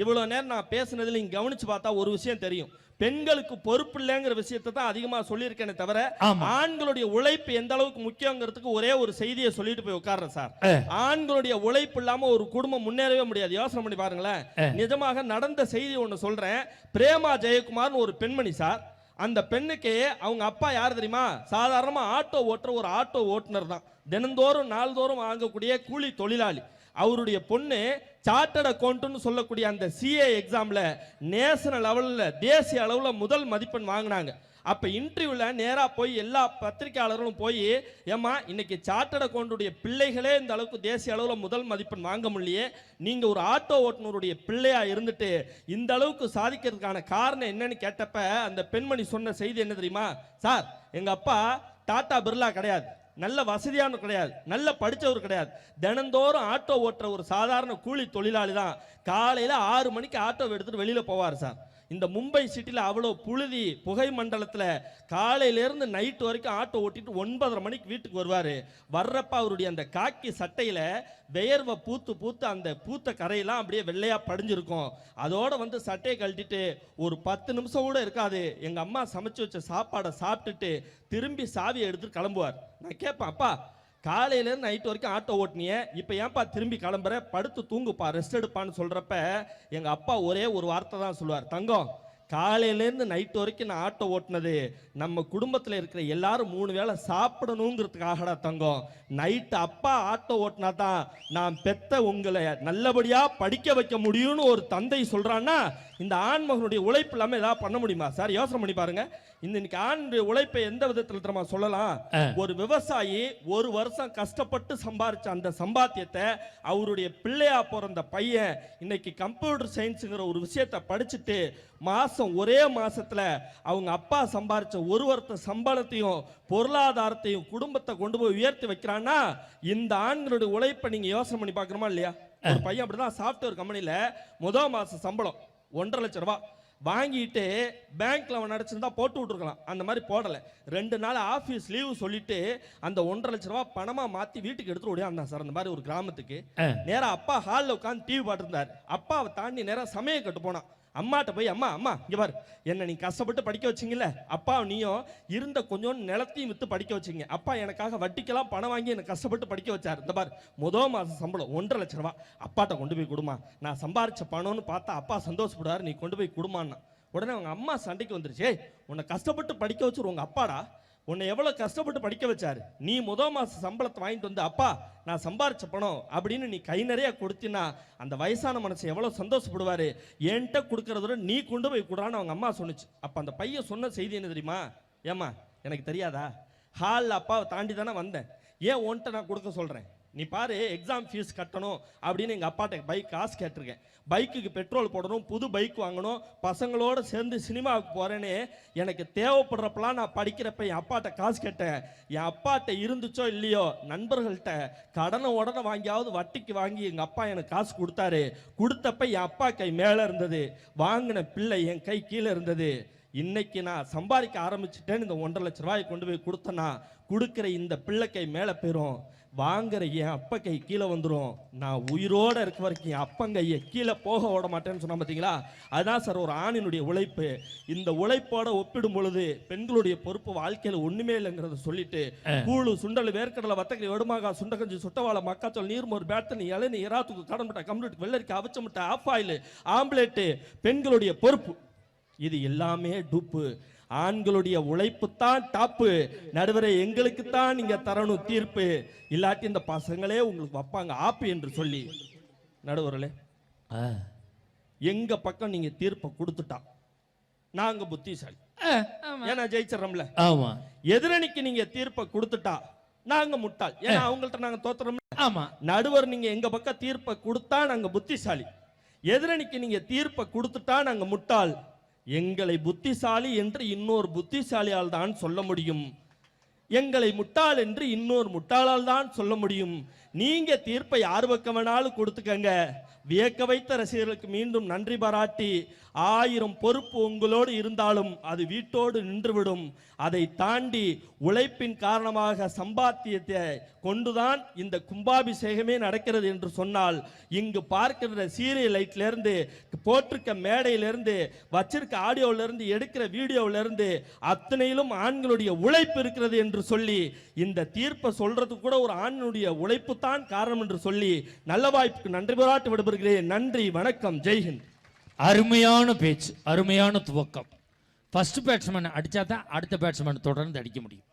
இவ்வளவு நேரம் நான் பேசுனதுல நீங்க கவனிச்சு பார்த்தா ஒரு விஷயம் தெரியும். பெண்களுக்கு பொறுப்பு இல்லைங்கிற விஷயத்தை தான் அதிகமா சொல்லியிருக்கேனே தவிர. ஆண்களுடைய உழைப்பு எந்த அளவுக்கு முக்கியங்கிறதுக்கு ஒரே ஒரு செய்தியை சொல்லிட்டு போய் உட்கார்றேன் சார். ஆண்களுடைய உழைப்பு இல்லாம ஒரு குடும்பம் முன்னேறவே முடியாது. யோசனை பண்ணி பாருங்களேன். நிஜமாக நடந்த செய்தி ஒண்ணு சொல்றேன். பிரேமா ஜெயக்குமார்னு ஒரு பெண்மணி சார். அந்த பெண்ணுக்கு அவங்க அப்பா யார் தெரியுமா? சாதாரணமா ஆட்டோ ஓட்டுற ஒரு ஆட்டோ ஓட்டுநர் தான். தினந்தோறும் நாள்தோறும் வாங்கக்கூடிய கூலி தொழிலாளி. அவருடைய பொண்ணு சார்ட்டர்ட் அக்கௌண்ட்னு சொல்லக்கூடிய அந்த சிஏ எக்ஸாமில் நேஷனல் லெவலில் தேசிய அளவில் முதல் மதிப்பெண் வாங்கினாங்க. அப்போ இன்டர்வியூவில் நேராக போய் எல்லா பத்திரிகையாளர்களும் போய் ஏம்மா இன்னைக்கு சார்ட்டர்ட் அக்கௌண்டுடைய பிள்ளைகளே இந்த அளவுக்கு தேசிய அளவில் முதல் மதிப்பெண் வாங்க முடியலையே. நீங்கள் ஒரு ஆட்டோ ஓட்டுநருடைய பிள்ளையாக இருந்துட்டு இந்த அளவுக்கு சாதிக்கிறதுக்கான காரணம் என்னன்னு கேட்டப்ப அந்த பெண்மணி சொன்ன செய்தி என்ன தெரியுமா? சார் எங்கள் அப்பா டாட்டா பிர்லா கிடையாது. நல்ல வசதியானவர் கிடையாது. நல்ல படிச்சவர் கிடையாது. தினந்தோறும் ஆட்டோ ஓட்டுற ஒரு சாதாரண கூலி தொழிலாளி தான். காலையில ஆறு மணிக்கு ஆட்டோ எடுத்துட்டு வெளியில போவார் சார். இந்த மும்பை சிட்டியில் அவ்வளோ புழுதி புகை மண்டலத்தில் காலையிலேருந்து நைட்டு நைட் வரைக்கும் ஆட்டோ ஓட்டிட்டு ஒன்பதரை மணிக்கு வீட்டுக்கு வருவார். வர்றப்ப அவருடைய அந்த காக்கி சட்டையில் வெயர்வை பூத்து பூத்து அந்த பூத்த கரையெல்லாம் அப்படியே வெள்ளையாக படிஞ்சிருக்கும். அதோடு வந்து சட்டையை கழட்டிட்டு ஒரு பத்து நிமிஷம் கூட இருக்காது. எங்கள் அம்மா சமைச்சு வச்ச சாப்பாடை சாப்பிட்டுட்டு திரும்பி சாவியை எடுத்துட்டு கிளம்புவார். நான் கேட்பேன் அப்பா காலையில இருந்து நைட் வரைக்கும் ஆட்டோ ஓட்டினிய. இப்போ ஏன்பா திரும்பி கிளம்புற? படுத்து தூங்குப்பா ரெஸ்ட் எடுப்பான்னு சொல்றப்ப எங்க அப்பா ஒரே ஒரு வார்த்தை தான் சொல்லுவார். தங்கம் காலையிலேருந்து நைட் வரைக்கும் நான் ஆட்டோ ஓட்டினது. நம்ம குடும்பத்தில் இருக்கிற எல்லாரும் மூணு வேளை சாப்பிடணுங்கிறதுக்காகடா தங்கம். நைட்டு அப்பா ஆட்டோ ஓட்டினா தான் நான் பெத்த உங்களை நல்லபடியாக படிக்க வைக்க முடியும்னு ஒரு தந்தை சொல்கிறான்னா இந்த ஆண்மகனுடைய உழைப்பு இல்லாமல் ஏதாவது பண்ண முடியுமா? சார் யோசனை பண்ணி பாருங்கள் இன்னைக்கு ஆணுடைய உழைப்பை எந்த விதத்தில் தெரியுமா சொல்லலாம்? ஒரு விவசாயி ஒரு வருஷம் கஷ்டப்பட்டு சம்பாரிச்ச அந்த சம்பாத்தியத்தை அவருடைய பிள்ளையா பிறந்த பையன் இன்னைக்கு கம்ப்யூட்டர் சயின்ஸுங்கிற ஒரு விஷயத்தை படிச்சுட்டு மாசம் ஒரே மாசத்துல அவங்க அப்பா சம்பாரிச்ச ஒரு வருத்த சம்பளத்தையும் பொருளாதாரத்தையும் குடும்பத்தை கொண்டு போய் உயர்த்தி வைக்கிறான்னா இந்த ஆண்களுடைய உழைப்பை நீங்க யோசனை பண்ணி பார்க்கணுமா இல்லையா? ஒரு பையன் அப்படிதான் சாஃப்ட்வேர் கம்பெனில முதல் மாச சம்பளம் ஒன்றரை லட்சம் ரூபாய் வாங்கிட்டு பேங்க்ல அவன் நடிச்சிருந்தா போட்டு விட்டுருக்கலாம். அந்த மாதிரி போடலை. ரெண்டு நாள் ஆஃபீஸ் லீவு சொல்லிட்டு அந்த ஒன்றரை லட்ச ரூபா பணமா மாத்தி வீட்டுக்கு எடுத்துட்டு ஓடியாந்தான் சார். அந்த மாதிரி ஒரு கிராமத்துக்கு. நேரா அப்பா ஹாலில் உட்காந்து டிவி பார்த்துருந்தார். அப்பாவை தாண்டி நேரா சமய கட்டு போனான். அம்மாட்ட போய் அம்மா அம்மா இங்கே பாரு. என்னை நீ கஷ்டப்பட்டு படிக்க வச்சீங்கல்ல? அப்பா நீயும் இருந்த கொஞ்சம் நிலத்தையும் விற்று படிக்க வச்சீங்க. அப்பா எனக்காக வட்டிக்கெல்லாம் பணம் வாங்கி என்னை கஷ்டப்பட்டு படிக்க வச்சார். இந்த பார் முதல் மாதம் சம்பளம் ஒன்றரை லட்ச ரூபா. அப்பாட்ட கொண்டு போய் கொடுமா. நான் சம்பாரிச்ச பணம்னு பார்த்தா அப்பா சந்தோஷப்படுவார். நீ கொண்டு போய் கொடுமான்னா. உடனே அவங்க அம்மா சண்டைக்கு வந்துருச்சு. உன்னை கஷ்டப்பட்டு படிக்க வச்சு அப்பாடா. உன்னை எவ்வளோ கஷ்டப்பட்டு படிக்க வச்சார்? நீ முத மாச சம்பளத்தை வாங்கிட்டு வந்து அப்பா நான் சம்பாரிச்ச பணம் அப்படின்னு நீ கை நிறைய கொடுத்தினா அந்த வயசான மனசு எவ்வளோ சந்தோஷப்படுவார்? என்கிட்ட கொடுக்கறதோட நீ கொண்டு போய் கொடுறான்னு அவங்க அம்மா சொன்னுச்சு. அப்போ அந்த பையன் சொன்ன செய்தி என்ன தெரியுமா? ஏம்மா எனக்கு தெரியாதா? ஹாலில் அப்பாவை தாண்டி தானே வந்தேன். ஏன் உன்கிட்ட நான் கொடுக்க சொல்கிறேன் நீ பாரு எக்ஸாம் ஃபீஸ் கட்டணும் அப்படின்னு எங்கள் அப்பாட்ட பைக் காசு கேட்டிருக்கேன். பைக்குக்கு பெட்ரோல் போடணும் புது பைக் வாங்கணும் பசங்களோட சேர்ந்து சினிமாவுக்கு போகிறேன்னு எனக்கு தேவைப்படுறப்பெல்லாம் நான் படிக்கிறப்ப என் அப்பாட்ட காசு கேட்டேன். என் அப்பாட்ட இருந்துச்சோ இல்லையோ நண்பர்கள்ட்ட கடனை உடனே வாங்கியாவது வட்டிக்கு வாங்கி எங்கள் அப்பா எனக்கு காசு கொடுத்தாரு. கொடுத்தப்ப என் அப்பா கை மேலே இருந்தது. வாங்கின பிள்ளை என் கை கீழே இருந்தது. இன்னைக்கு நான் சம்பாதிக்க ஆரம்பிச்சிட்டேன்னு இந்த ஒன்றரை லட்ச ரூபாயை கொண்டு போய் கொடுத்தனா கொடுக்குற இந்த பிள்ளை கை மேலே போயிரும். வாங்குற என் அப்பா கை கீழே வந்துடும் நான் உயிரோட இருக்க வரைக்கும் என் அப்பன் கையை கீழே போக விட மாட்டேன்னு சொன்னா பார்த்தீங்களா அதுதான் சார் ஒரு ஆணினுடைய உழைப்பு. இந்த உழைப்போட ஒப்பிடும் பொழுது பெண்களுடைய பொறுப்பு வாழ்க்கையில ஒண்ணுமே இல்லைங்கிறத சொல்லிட்டு கூழு சுண்டல் வேர்க்கடலை வத்தக்கறி வெடுமாகா சுண்டக்கஞ்சி சுட்டவாழை மக்காச்சோள் நீர்மோர் பேட்டனி இளநீ இறாத்துக்கு கடன்பட்ட கம்ப்ளீட் வெள்ளரிக்கா அவிச்ச முட்டை ஆஃப் ஆயில் ஆம்லேட்டு பெண்களுடைய பொறுப்பு. இது எல்லாமே டூப்பு ஆண்களுடைய உழைப்பு தான் டாப்பு நடுவரை எங்களுக்கு தான் நீங்க தரணும் தீர்ப்பு. இல்லாட்டி இந்த பசங்களே உங்களுக்கு வைப்பாங்க ஆப்பு என்று சொல்லி. நடுவர்களே எங்க பக்கம் நீங்க தீர்ப்பை கொடுத்துட்டா நாங்க புத்திசாலி. ஏன்னா ஜெயிச்சிடறோம்ல. ஆமா. எதிரணிக்கு நீங்க தீர்ப்பை கொடுத்துட்டா நாங்க முட்டாள். ஏன்னா அவங்கள்ட்ட நாங்க தோத்துறோம் ஆமா. நடுவர் நீங்க எங்க பக்கம் தீர்ப்பை கொடுத்தா நாங்க புத்திசாலி. எதிரணிக்கு நீங்க தீர்ப்பை கொடுத்துட்டா நாங்க முட்டாள். எங்களை புத்திசாலி என்று இன்னொரு புத்திசாலியால் தான் சொல்ல முடியும். எங்களை முட்டாள் என்று இன்னொரு முட்டாளால் தான் சொல்ல முடியும். நீங்க தீர்ப்பை யார் பக்கம் வேணாலும் கொடுத்துக்கங்க. வியக்க வைத்த ரசிகர்களுக்கு மீண்டும் நன்றி பாராட்டி ஆயிரம் பொறுப்பு உங்களோடு இருந்தாலும் அது வீட்டோடு நின்றுவிடும். அதை தாண்டி உழைப்பின் காரணமாக சம்பாத்தியத்தை கொண்டுதான் இந்த கும்பாபிஷேகமே நடக்கிறது என்று சொன்னால் இங்கு பார்க்கிற சீரியல் லைட்லேருந்து போட்டிருக்க மேடையில இருந்து வச்சிருக்க ஆடியோவிலிருந்து இருந்து எடுக்கிற வீடியோவிலிருந்து இருந்து அத்தனையிலும் ஆண்களுடைய உழைப்பு இருக்கிறது என்று சொல்லி இந்த தீர்ப்பை சொல்றதுக்கு கூட ஒரு ஆணினுடைய உழைப்பு தான் காரணம் என்று சொல்லி நல்ல வாய்ப்புக்கு நன்றி பாராட்டு விடுபடுகிறேன் நன்றி வணக்கம் ஜெய்ஹிந்த் அருமையான பேச்சு அருமையான துவக்கம். ஃபர்ஸ்ட் பேட்ஸ்மேன் அடித்தா தான் அடுத்த பேட்ஸ்மேன் தொடர்ந்து அடிக்க முடியும்.